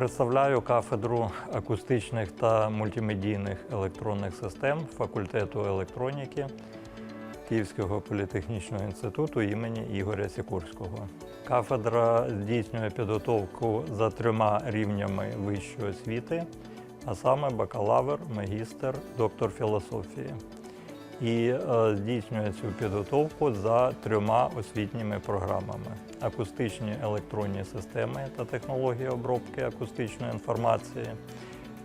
Представляю кафедру акустичних та мультимедійних електронних систем факультету електроніки Київського політехнічного інституту імені Ігоря Сікорського. Кафедра здійснює підготовку за трьома рівнями вищої освіти, а саме бакалавр, магістр, доктор філософії. І е, здійснює цю підготовку за трьома освітніми програмами: акустичні електронні системи та технології обробки акустичної інформації,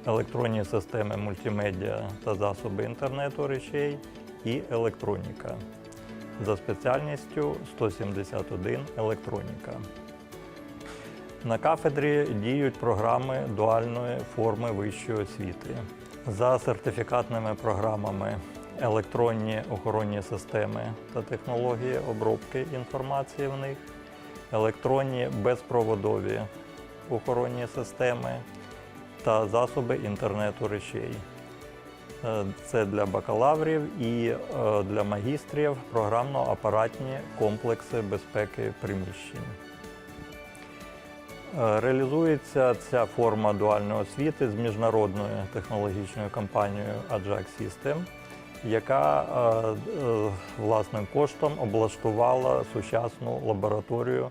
електронні системи мультимедіа та засоби інтернету речей і електроніка за спеціальністю 171 електроніка. На кафедрі діють програми дуальної форми вищої освіти. За сертифікатними програмами електронні охоронні системи та технології обробки інформації в них, електронні безпроводові охоронні системи та засоби інтернету речей. Е, Це для бакалаврів і е, для магістрів програмно-апаратні комплекси безпеки приміщень. Е, Реалізується ця форма дуальної освіти з міжнародною технологічною компанією Ajax System, яка е, е, власним коштом облаштувала сучасну лабораторію,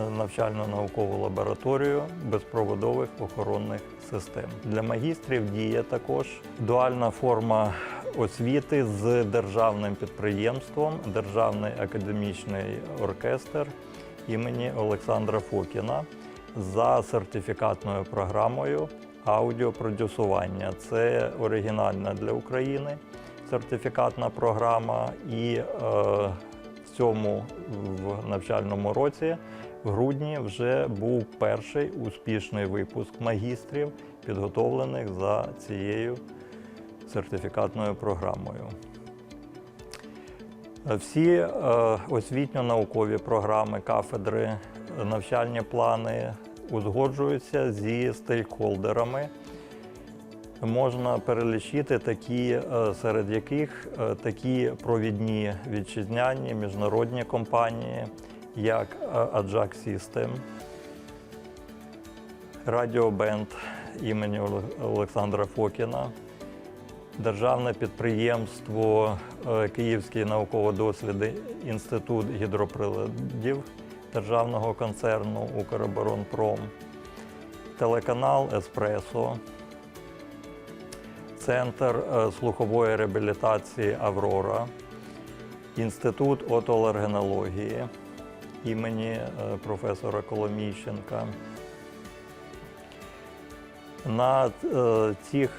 е, навчально-наукову лабораторію безпроводових охоронних систем. Для магістрів діє також дуальна форма освіти з державним підприємством Державний академічний оркестр імені Олександра Фокіна за сертифікатною програмою аудіопродюсування. Це оригінальна для України сертифікатна програма, і е, в цьому в навчальному році, в грудні, вже був перший успішний випуск магістрів, підготовлених за цією сертифікатною програмою. Всі е, освітньо-наукові програми, кафедри, навчальні плани узгоджуються зі стейкхолдерами. Можна перелічити такі, е, серед яких е, такі провідні вітчизняні міжнародні компанії, як е, Ajax System, Радіобенд імені Олександра Фокіна, державне підприємство е, Київський науково-дослідний інститут гідроприладів державного концерну Укроборонпром, телеканал Еспресо, Центр е, слухової реабілітації Аврора, Інститут отоалергенології імені е, професора Коломійченка. На е, цих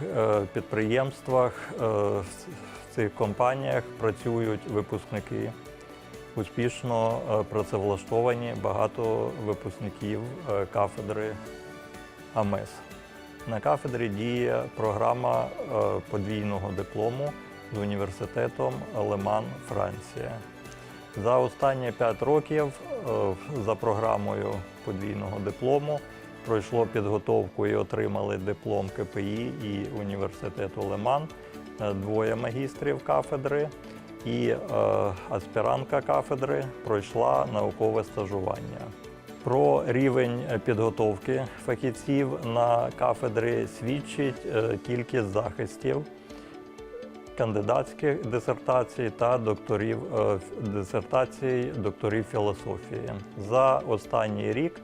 підприємствах, в цих компаніях працюють випускники. Успішно працевлаштовані багато випускників кафедри АМЕС. На кафедрі діє програма е, подвійного диплому з університетом Леман, Франція. За останні 5 років е, за програмою подвійного диплому пройшло підготовку і отримали диплом КПІ і університету Леман, е, двоє магістрів кафедри, і аспірантка кафедри пройшла наукове стажування. Про рівень е, підготовки фахівців на кафедрі свідчить е, кількість захистів кандидатських дисертацій та докторів е, дисертацій докторів філософії. За останній рік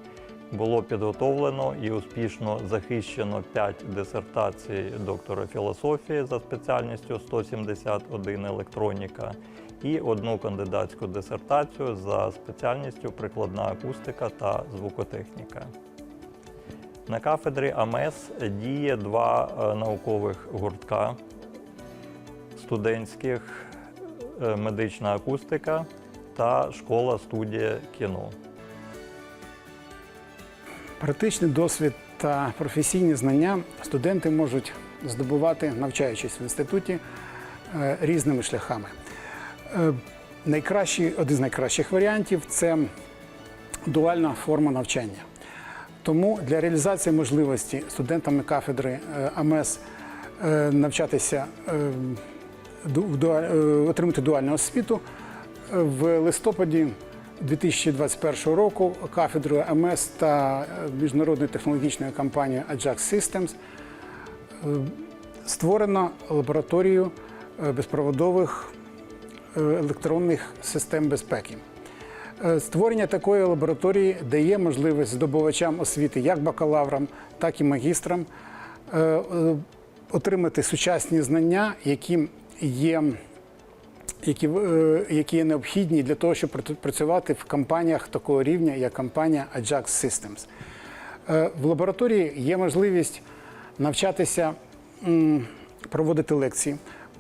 було підготовлено і успішно захищено 5 дисертацій доктора філософії за спеціальністю 171 електроніка і одну кандидатську дисертацію за спеціальністю прикладна акустика та звукотехніка. На кафедрі АМЕС діє два е, наукових гуртка студентських е, медична акустика та школа студія кіно. Практичний досвід та професійні знання студенти можуть здобувати, навчаючись в інституті е, різними шляхами. Е, Найкращий, один з найкращих варіантів це дуальна форма навчання. Тому для реалізації можливості студентами кафедри е, АМЕС е, навчатися отримати дуальну освіту в листопаді 2021 року кафедрою МС та міжнародною технологічною компанією Ajax Systems створено лабораторію безпроводових електронних систем безпеки. Е, Створення такої лабораторії дає можливість здобувачам освіти, як бакалаврам, так і магістрам, е, е, отримати сучасні знання, які є, які, е, які є необхідні для того, щоб працювати в компаніях такого рівня, як компанія Ajax Systems. Е, В лабораторії є можливість навчатися проводити лекції,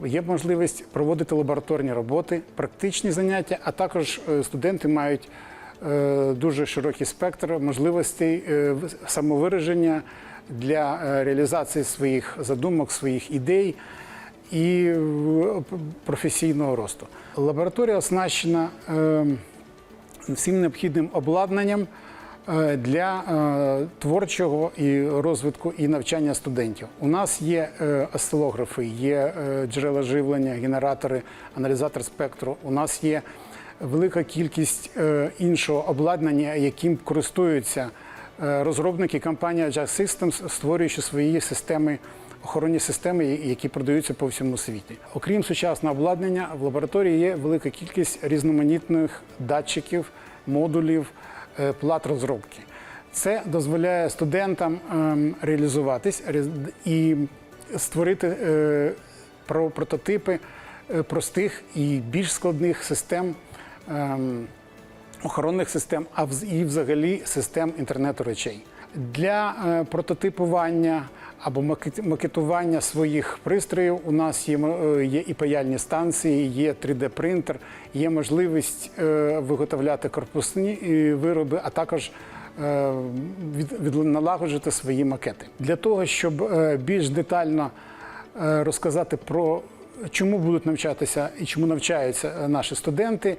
є можливість проводити лабораторні роботи, практичні заняття, а також е, студенти мають е, дуже широкий спектр можливостей е, самовираження для реалізації своїх задумок, своїх ідей і професійного росту. Лабораторія оснащена е, всім необхідним обладнанням для е, творчого і розвитку і навчання студентів. У нас є е, осцилографи, є е, джерела живлення, генератори, аналізатор спектру. У нас є велика кількість е, іншого обладнання, яким користуються е, розробники компанії Ajax Systems, створюючи свої системи. Охоронні системи, які продаються по всьому світі. Окрім сучасного обладнання, в лабораторії є велика кількість різноманітних датчиків, модулів, е, плат розробки. Це дозволяє студентам ем, реалізуватись і створити е, прототипи е, простих і більш складних систем. ем, охоронних систем, а і взагалі систем інтернету речей. Для е, прототипування або макетування своїх пристроїв у нас є, е, є і паяльні станції, є 3D-принтер, є можливість е, виготовляти корпусні е, вироби, а також налагоджувати свої макети. Для того, щоб більш детально розказати про чому будуть навчатися і чому навчаються наші студенти.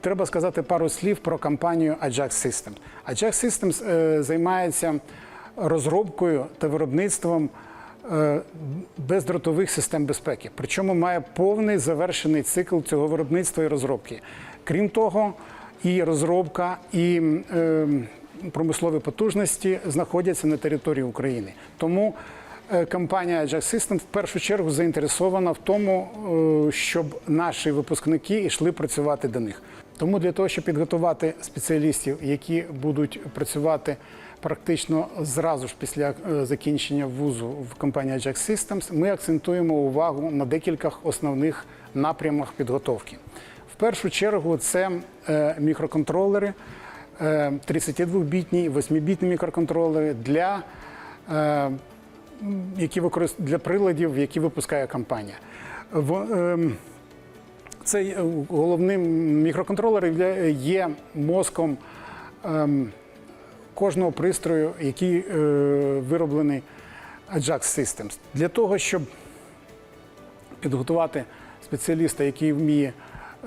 Треба сказати пару слів про компанію Ajax Systems. Ajax Systems займається розробкою та виробництвом е, бездротових систем безпеки. Причому має повний завершений цикл цього виробництва і розробки. Крім того, і розробка, і е, промислові потужності знаходяться на території України. Тому е, компанія Ajax System в першу чергу заінтересована в тому, щоб наші випускники йшли працювати до них. Тому для того, щоб підготувати спеціалістів, які будуть працювати практично зразу ж після е, закінчення вузу в компанії Ajax Systems, ми акцентуємо увагу на декількох основних напрямах підготовки. В першу чергу це е, мікроконтролери, е, 32-бітні, 8-бітні мікроконтролери для, е, які використ... для приладів, які випускає компанія. Ем, цей е, головним мікроконтролер є мозком ем, кожного пристрою, який е, вироблений Ajax Systems. Для того, щоб підготувати спеціаліста, який вміє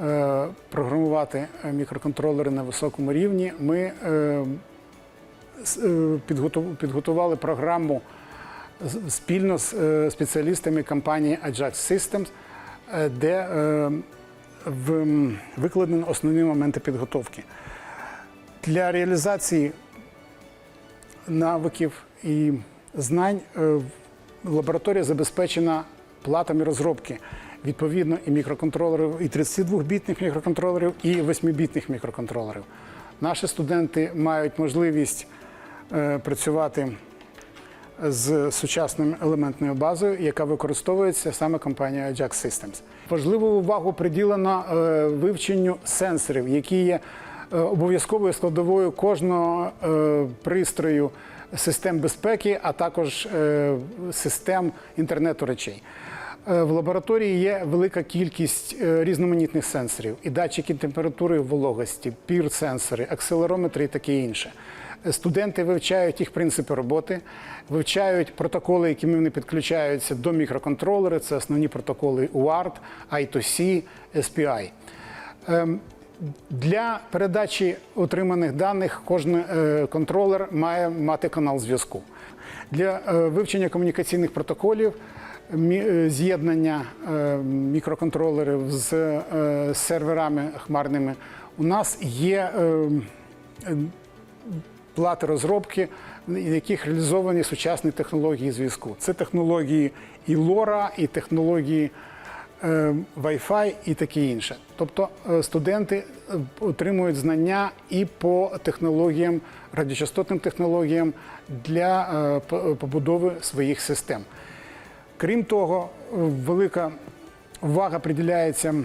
е, програмувати е, мікроконтролери на високому рівні, ми е, е, підготу- підготували програму спільно з е, спеціалістами компанії Ajax Systems, де викладені основні моменти підготовки. Для реалізації навиків і знань е, лабораторія забезпечена платами розробки. Відповідно, і мікроконтролерів, і 32-бітних мікроконтролерів, і 8-бітних мікроконтролерів. Наші студенти мають можливість е, працювати з сучасною елементною базою, яка використовується саме компанією Ajax Systems. Важливу увагу приділено е, вивченню сенсорів, які є обов'язковою складовою кожного е, пристрою систем безпеки, а також е, систем інтернету речей. Е, В лабораторії є велика кількість е, різноманітних сенсорів, і датчики температури вологості, пір-сенсори, акселерометри і таке інше. Е, Студенти вивчають їх принципи роботи, вивчають протоколи, якими вони підключаються до мікроконтролера. Це основні протоколи UART, I2C, SPI. Для передачі отриманих даних кожен е, контролер має мати канал зв'язку. Для е, вивчення комунікаційних протоколів, е, з'єднання мікроконтролерів з серверами хмарними, у нас є плати розробки, в яких реалізовані сучасні технології зв'язку. Це технології і LoRa, і технології Wi-Fi і таке інше. Тобто е, студенти е, отримують знання і по технологіям, радіочастотним технологіям для е, побудови своїх систем. Крім того, велика увага приділяється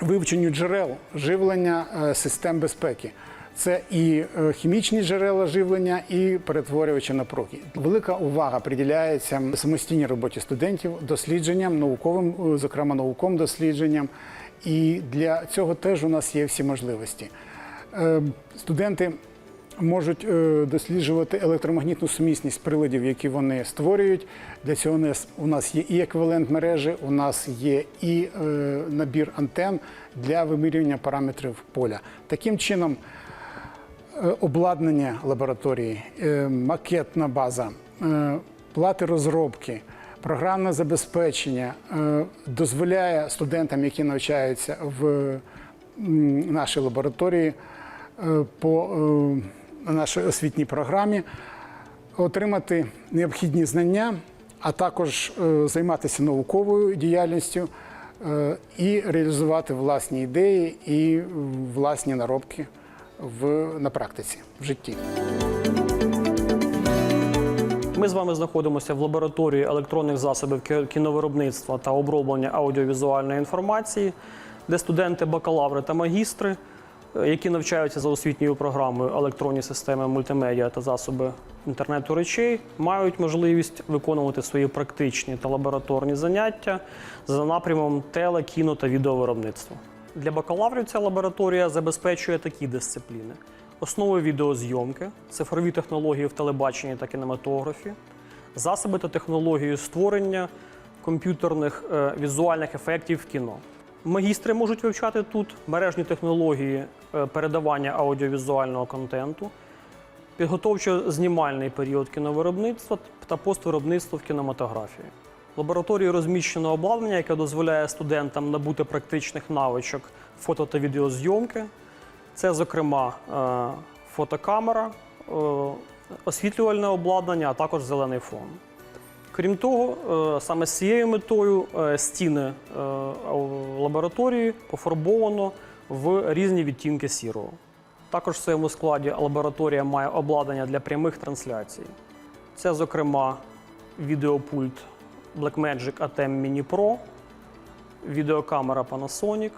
вивченню джерел живлення систем безпеки. Це і е, хімічні джерела живлення, і перетворювачі напруги. Велика увага приділяється самостійній роботі студентів, дослідженням, науковим, е, зокрема науковим дослідженням. І для цього теж у нас є всі можливості. Е, Студенти можуть досліджувати електромагнітну сумісність приладів, які вони створюють. Для цього у нас- є і еквівалент мережі, у нас є і набір антен для вимірювання параметрів поля. Таким чином, обладнання лабораторії, е, макетна база, е, плати розробки, програмне забезпечення е, дозволяє студентам, які навчаються в нашій лабораторії е, по е, нашій освітній програмі, отримати необхідні знання, а також е, займатися науковою діяльністю е, і реалізувати власні ідеї і е, власні наробки в, на практиці в житті. Ми з вами знаходимося в лабораторії електронних засобів кі- кіновиробництва та оброблення аудіовізуальної інформації, де студенти, бакалаври та магістри, е, які навчаються за освітньою програмою електронні системи мультимедіа та засоби інтернету речей, мають можливість виконувати свої практичні та лабораторні заняття за напрямом теле, кіно та відеовиробництва. Для бакалаврів ця лабораторія забезпечує такі дисципліни: основи відеозйомки, цифрові технології в телебаченні та кінематографі, засоби та технології створення комп'ютерних е, візуальних ефектів в кіно. Магістри можуть вивчати тут мережні технології е, передавання аудіовізуального контенту, підготовчо-знімальний період кіновиробництва та поствиробництво в кінематографії. Лабораторії розміщено обладнання, яке дозволяє студентам набути практичних навичок фото та відеозйомки. Це, зокрема, е, фотокамера, е, освітлювальне обладнання, а також зелений фон. Крім того, е, саме з цією метою стіни лабораторії пофарбовано в різні відтінки сірого. Також в своєму складі лабораторія має обладнання для прямих трансляцій. Це, зокрема, відеопульт Blackmagic ATEM Mini Pro, відеокамера Panasonic,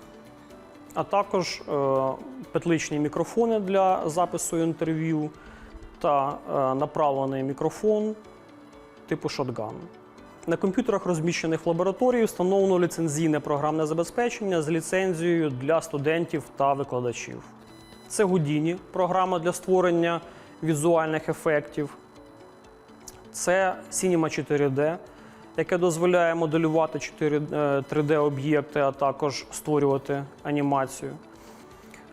а також е, петличні мікрофони для запису інтерв'ю та е, направлений мікрофон типу Shotgun. На комп'ютерах, розміщених в лабораторії, встановлено ліцензійне програмне забезпечення з ліцензією для студентів та викладачів. Це Houdini – програма для створення візуальних ефектів. Це Cinema 4D, яке дозволяє моделювати 4, 3D-об'єкти, а також створювати анімацію.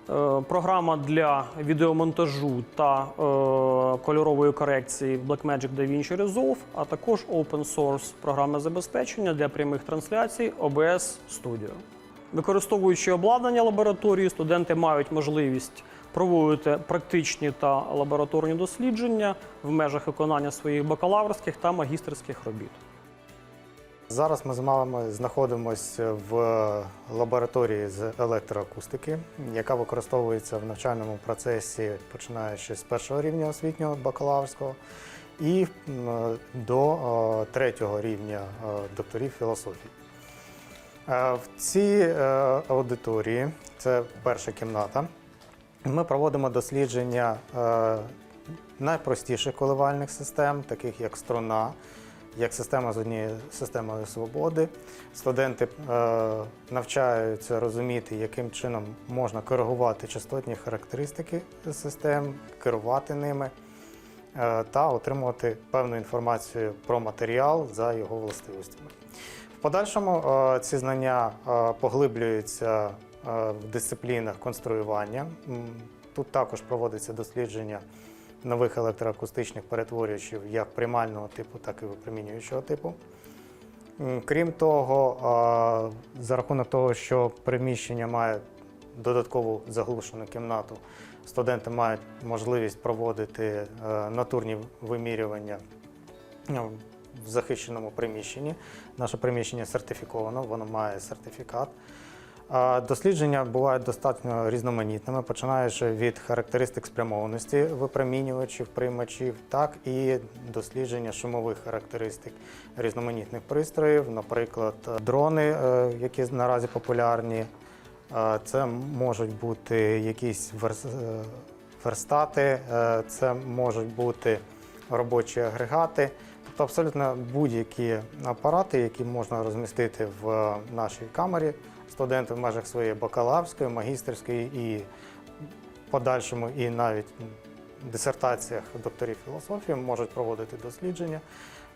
Е, Програма для відеомонтажу та е, кольорової корекції Blackmagic DaVinci Resolve, а також open source програмне забезпечення для прямих трансляцій OBS Studio. Використовуючи обладнання лабораторії, студенти мають можливість проводити практичні та лабораторні дослідження в межах виконання своїх бакалаврських та магістерських робіт. Зараз ми з вами знаходимося в лабораторії з електроакустики, яка використовується в навчальному процесі, починаючи з першого рівня освітнього бакалаврського і до третього рівня докторів філософії. Е, В цій е, аудиторії, це перша кімната, ми проводимо дослідження е, найпростіших коливальних систем, таких як струна, як система з однією системою свободи. Студенти е, навчаються розуміти, яким чином можна коригувати частотні характеристики систем, керувати ними е, та отримувати певну інформацію про матеріал за його властивостями. В подальшому е, ці знання е, поглиблюються е, в дисциплінах конструювання. Тут також проводиться дослідження нових електроакустичних перетворювачів як приймального типу, так і випромінюючого типу. Крім того, за рахунок того, що приміщення має додаткову заглушену кімнату, студенти мають можливість проводити е, натурні вимірювання ну, в захищеному приміщенні. Наше приміщення сертифіковано, воно має сертифікат. Дослідження бувають достатньо різноманітними, починаючи від характеристик спрямованості випромінювачів, приймачів, так і дослідження шумових характеристик різноманітних пристроїв, наприклад, дрони, е, які наразі популярні. Е, Це можуть бути якісь е, верстати, це можуть бути робочі агрегати. Тобто абсолютно будь-які апарати, які можна розмістити в нашій камері, студенти в межах своєї бакалаврської, магістерської і подальшому, і навіть дисертаціях докторів філософії можуть проводити дослідження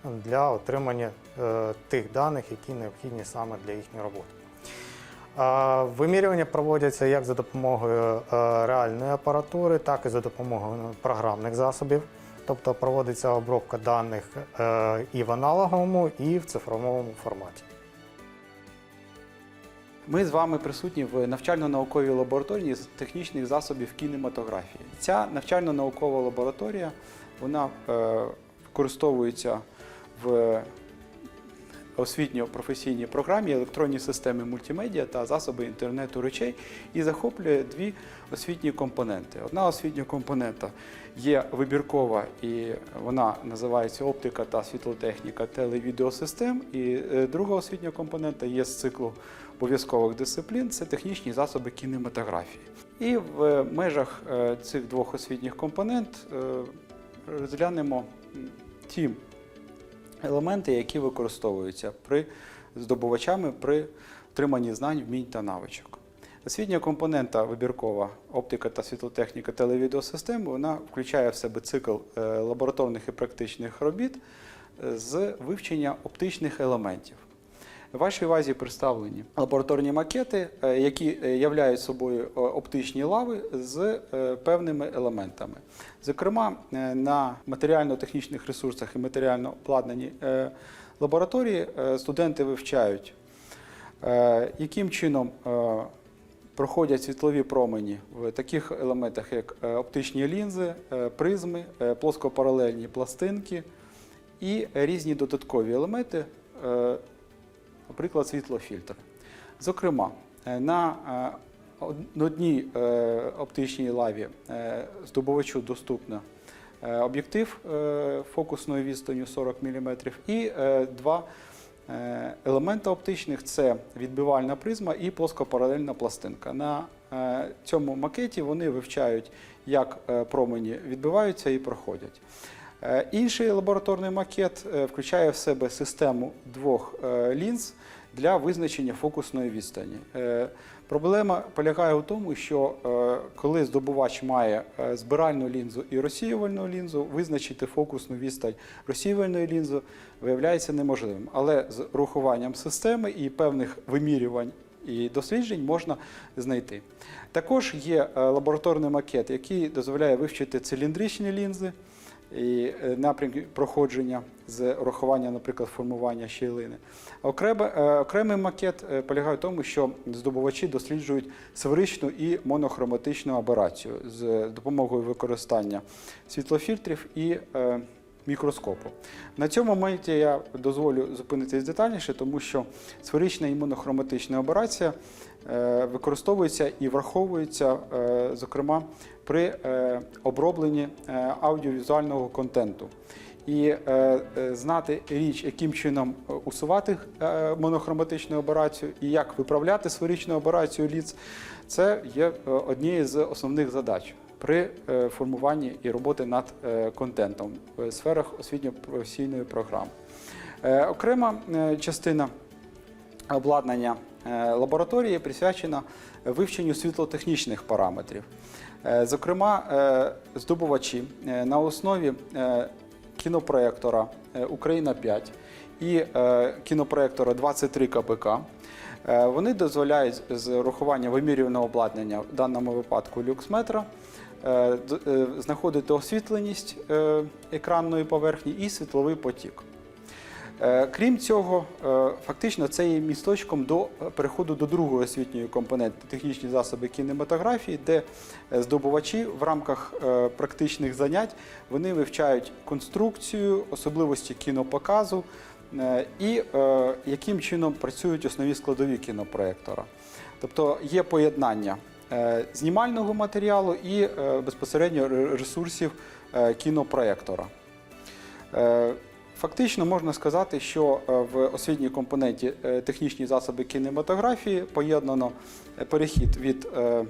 для отримання е, тих даних, які необхідні саме для їхньої роботи. Вимірювання проводяться як за допомогою е, реальної апаратури, так і за допомогою програмних засобів. Тобто проводиться обробка даних е, і в аналоговому, і в цифровому форматі. Ми з вами присутні в навчально-науковій лабораторії з технічних засобів кінематографії. Ця навчально-наукова лабораторія вона е, використовується в освітньо-професійній програмі електронні системи мультимедіа та засоби інтернету речей і захоплює дві освітні компоненти. Одна освітня компонента є вибіркова, і вона називається оптика та світлотехніка телевідеосистем. І е, друга освітня компонента є з циклу обов'язкових дисциплін це технічні засоби кінематографії. І в межах е, цих двох освітніх компонент е, розглянемо м, ті елементи, які використовуються при здобувачами при отриманні знань, вмінь та навичок. Освітня компонента вибіркова оптика та світлотехніка телевідеосистем вона включає в себе цикл е, лабораторних і практичних робіт е, з вивчення оптичних елементів. Вашій увазі представлені лабораторні макети, е, які е, являють собою е, оптичні лави з певними елементами. Зокрема, на матеріально-технічних ресурсах і матеріально обладнаній е, лабораторії студенти вивчають, яким чином проходять світлові промені в таких елементах, як оптичні лінзи, призми, плоскопаралельні пластинки і різні додаткові елементи. Наприклад, світлофільтр. Зокрема, е, на е, одній е, оптичній лаві здобувачу доступно об'єктив фокусної відстанню 40 мм і два елементи оптичних це відбивальна призма і плоскопаралельна пластинка. На цьому макеті вони вивчають, як промені відбиваються і проходять. Е, Інший лабораторний макет е, включає в себе систему двох е, лінз для визначення фокусної відстані. Проблема полягає у тому, що коли здобувач має збиральну лінзу і розсіювальну лінзу, визначити фокусну відстань розсіювальної лінзи виявляється неможливим. Але з урахуванням системи і певних вимірювань і досліджень можна знайти. Також є лабораторний макет, який дозволяє вивчити циліндричні лінзи і е, напрямки проходження з урахування, наприклад, формування щілини. Е, окремий макет е, полягає в тому, що здобувачі досліджують сферичну і монохроматичну аберацію з допомогою використання світлофільтрів і мікроскопу. На цьому моменті я дозволю зупинитись детальніше, тому що сферична і монохроматична аберація е, використовується і враховується, е, зокрема, при е, обробленні аудіовізуального контенту. І е, знати річ, яким чином усувати монохроматичну аберацію і як виправляти сферичну аберацію ліц, це є однією з основних задач при е, формуванні і роботи над е, контентом в сферах освітньо-професійної програми. Е, Окрема частина обладнання лабораторії присвячена вивченню світлотехнічних параметрів. Зокрема, здобувачі на основі кінопроєктора е, Україна 5 і кінопроєктора 23 КПК. е, Вони дозволяють з урахуванням вимірюваного обладнання, в даному випадку люксметра, знаходити освітленість е, екранної поверхні і світловий потік. Е, Крім цього, е, фактично це є місточком до е, переходу до другої освітньої компоненти технічні засоби кінематографії, де е, здобувачі в рамках е, практичних занять вони вивчають конструкцію, особливості кінопоказу е, і е, яким чином працюють основні складові кінопроектора. Тобто є поєднання е, знімального матеріалу і е, безпосередньо ресурсів е, кінопроектора. Е, Фактично можна сказати, що е, в освітній компоненті е, технічні засоби кінематографії поєднано е, перехід від е,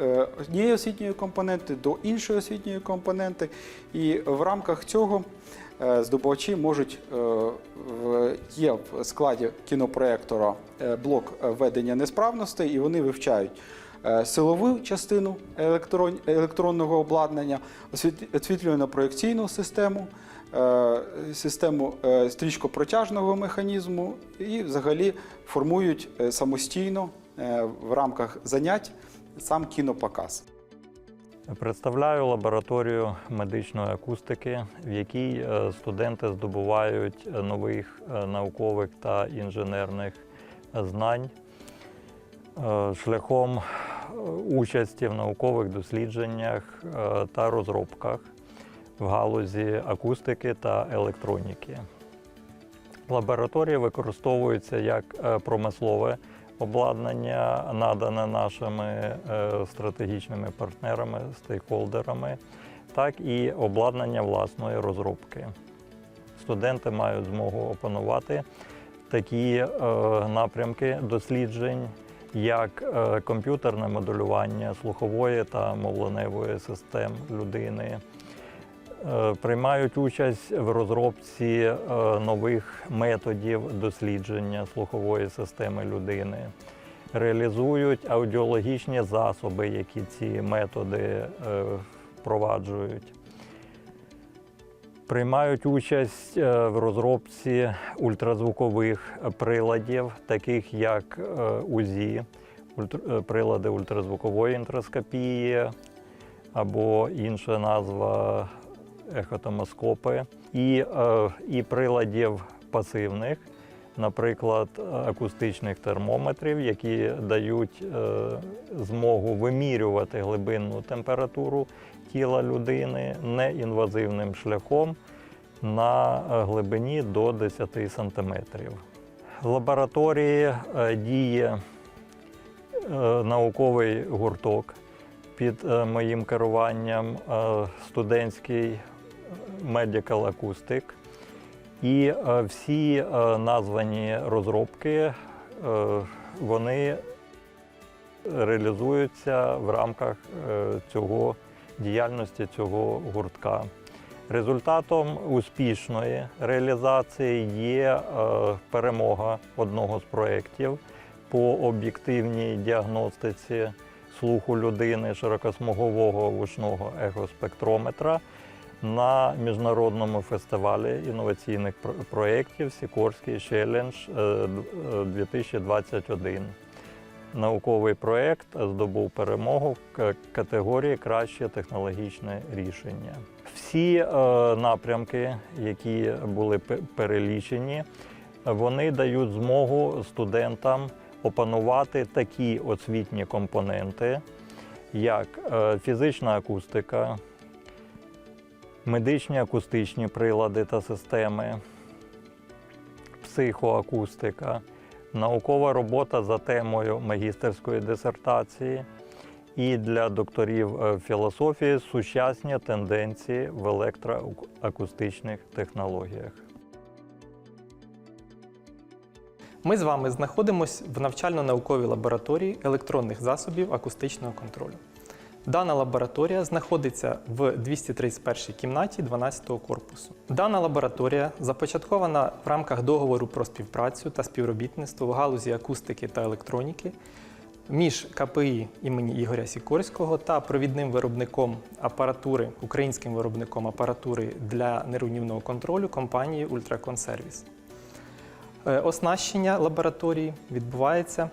е, однієї освітньої компоненти до іншої освітньої компоненти, і в рамках цього е, здобувачі можуть е, є в складі кінопроектора е, блок е, ведення несправностей, і вони вивчають е, силову частину електрон- електронного обладнання, освіт- освітлювально-проекційну систему, е, систему е, стрічкопротяжного механізму і взагалі формують е, самостійно е, в рамках занять сам кінопоказ. Представляю лабораторію медичної акустики, в якій е, студенти здобувають е, нових е, наукових та інженерних е, знань е, шляхом е, участі в наукових дослідженнях е, та розробках в галузі акустики та електроніки. Лабораторія використовується як е, промислове обладнання, надане нашими е, стратегічними партнерами, стейкхолдерами, так і обладнання власної розробки. Студенти мають змогу опанувати такі е, напрямки досліджень, як е, комп'ютерне моделювання слухової та мовленевої систем людини. Е, Приймають участь в розробці е, нових методів дослідження слухової системи людини, реалізують аудіологічні засоби, які ці методи впроваджують. Приймають участь е, в розробці ультразвукових приладів, таких як е, УЗІ, е, прилади ультразвукової інтроскопії або інша назва ехотомоскопи, і, і приладів пасивних, наприклад, акустичних термометрів, які дають е, змогу вимірювати глибинну температуру тіла людини неінвазивним шляхом на е, глибині до 10 сантиметрів. В лабораторії е, діє науковий гурток під моїм керуванням студентський Medical Acoustic. І е, всі е, названі розробки е, вони реалізуються в рамках цього діяльності цього гуртка. Результатом успішної реалізації є перемога одного з проєктів по об'єктивній діагностиці слуху людини широкосмугового вушного ехоспектрометра на міжнародному фестивалі інноваційних про- проєктів Сікорський Челендж е, д- е, 2021. Науковий проєкт здобув перемогу в категорії Краще технологічне рішення. Всі е, напрямки, які були перелічені, вони дають змогу студентам опанувати такі освітні компоненти, як е, фізична акустика, медичні акустичні прилади та системи, психоакустика, наукова робота за темою магістерської дисертації і для докторів е, філософії сучасні тенденції в електроакустичних технологіях. Ми з вами знаходимося в навчально-науковій лабораторії електронних засобів акустичного контролю. Дана лабораторія знаходиться в 231 кімнаті 12-го корпусу. Дана лабораторія започаткована в рамках договору про співпрацю та співробітництво в галузі акустики та електроніки між КПІ імені Ігоря Сікорського та провідним виробником апаратури, українським виробником апаратури для нерівнівного контролю Ultracon Service. Е, Оснащення лабораторії відбувається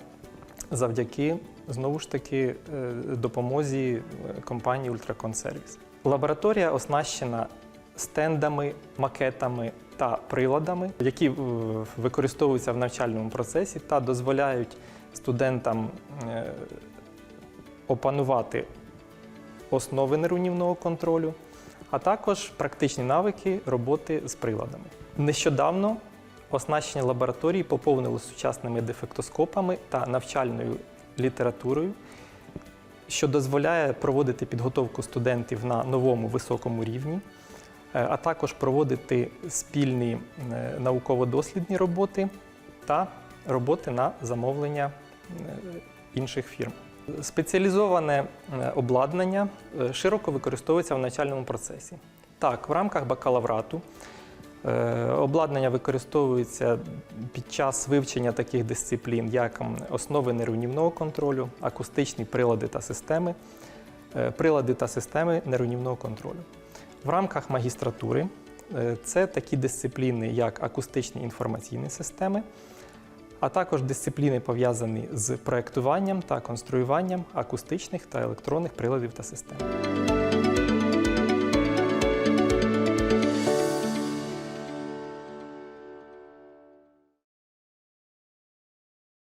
завдяки знову ж таки е, допомозі е, компанії Service. Лабораторія оснащена стендами, макетами та приладами, які е, використовуються в навчальному процесі та дозволяють студентам опанувати основи нерунівного контролю, а також практичні навики роботи з приладами. Нещодавно оснащення лабораторії поповнили сучасними дефектоскопами та навчальною літературою, що дозволяє проводити підготовку студентів на новому високому рівні, е, а також проводити спільні е, науково-дослідні роботи та роботи на замовлення е, інших фірм. Спеціалізоване обладнання широко використовується в навчальному процесі. Так, в рамках бакалаврату обладнання використовується під час вивчення таких дисциплін, як основи нерівнівного контролю, акустичні прилади та системи, е, прилади та системи нерівнівного контролю. В рамках магістратури е, це такі дисципліни, як акустичні інформаційні системи, а також дисципліни пов'язані з проектуванням та конструюванням акустичних та електронних приладів та систем.